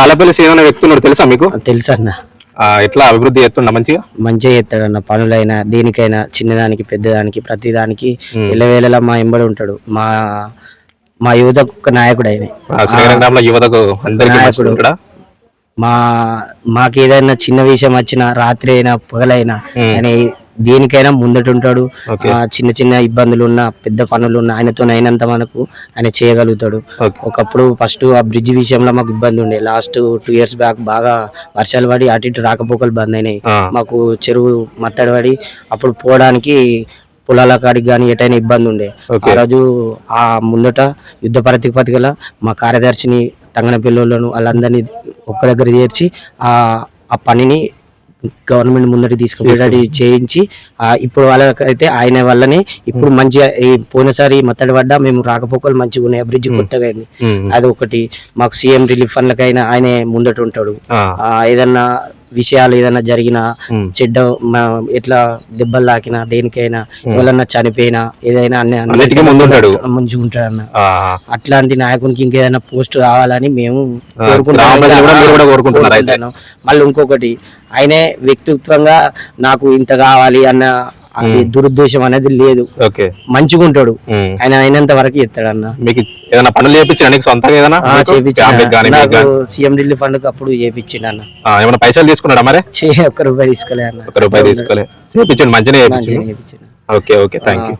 తాళపల్లి అనే వ్యక్తి ఉన్నాడు తెలుసా మీకు? తెలుసు అన్న. ఎట్లా అభివృద్ధి చేస్తుండ మంచిగా? మంచిగా చేస్తాడన్న పనులైనా దేనికైనా చిన్నదానికి పెద్దదానికి ప్రతిదానికి. ఎల్లవేళలా మా ఎంబడి ఉంటాడు. మా మా యువతకు ఒక నాయకుడు ఆయన. శ్రీకాకుళం గ్రామంలో యువతకు అందరికీ నాయకుడు. మా చిన్న విషయం వచ్చినా రాత్రి అయినా పగలైనా ఉమ్. ఆయన దేనికైనా ముందటుంటాడు. చిన్న చిన్న ఇబ్బందులు ఉన్నా పెద్ద పనులు ఉన్నా ఆయనతో అయినంత మనకు ఆయన చేయగలుగుతాడు. ఒకప్పుడు ఫస్ట్ ఆ బ్రిడ్జ్ విషయంలో మాకు ఇబ్బంది ఉండే. లాస్ట్ టూ ఇయర్స్ బ్యాక్ బాగా వర్షాలు పడి అటు ఇటు రాకపోకలు బంద్ అయినాయి. మాకు చెరువు మత్తడి పడి అప్పుడు పోవడానికి పొలాల కాడికి కానీ ఎటైనా ఇబ్బంది ఉండే. ఆ రోజు ఆ ముందట యుద్ధ ప్రతిపత్తిగల మా కార్యదర్శిని తంగన పిల్లలను వాళ్ళందరినీ ఒక్క దగ్గర చేర్చి ఆ ఆ పనిని గవర్నమెంట్ ముందటి తీసుకుపోయేటట్టు చేయించి ఆ ఇప్పుడు వాళ్ళకైతే ఆయన వల్లనే ఇప్పుడు మంచిగా ఈ పోయినసారి మత్తడి పడ్డా మేము రాకపోకలు మంచిగా ఉన్నాయి. బ్రిడ్జ్ కొత్తగా అయింది. అది ఒకటి మాకు సీఎం రిలీఫ్ ఫండ్లకైనా ఆయనే ముందట ఉంటాడు ఏదన్నా విషయాలు ఏదన్నా జరిగినా. చెడ్డ ఎట్లా దెబ్బలు తాకినా దేనికైనా ఎవరన్నా చనిపోయినా ఏదైనా అన్ని అన్నిటికీ ముందుంటాడు. మంచిగా ఉంటాడన్న ఆ, అట్లాంటి నాయకునికి ఇంకేదైనా పోస్ట్ రావాలని మేము. కోరుకుంటున్నాం. మళ్ళీ ఇంకొకటి ఆయనే వ్యక్తిత్వంగా నాకు ఇంత కావాలి అన్న అది దురుద్దేశం అనేది లేదు. ఓకే. మంచిగా ఉంటాడు. ఆయన అయినంత వరకు ఇస్తాడన్న మీకు ఏదైనా పనులు చేయించిన సొంతంగా ఏదైనా? సీఎం రిలీఫ్ ఫండ్ అప్పుడు చేపించిండు అన్న ఏమైనా పైసలు తీసుకున్నాడా మరి? ఒక్క రూపాయి తీసుకోలే అన్న. ఒక రూపాయి తీసుకోలే. చేయించండి మంచిగా చేయించండి ఓకే ఓకే థ్యాంక్ యూ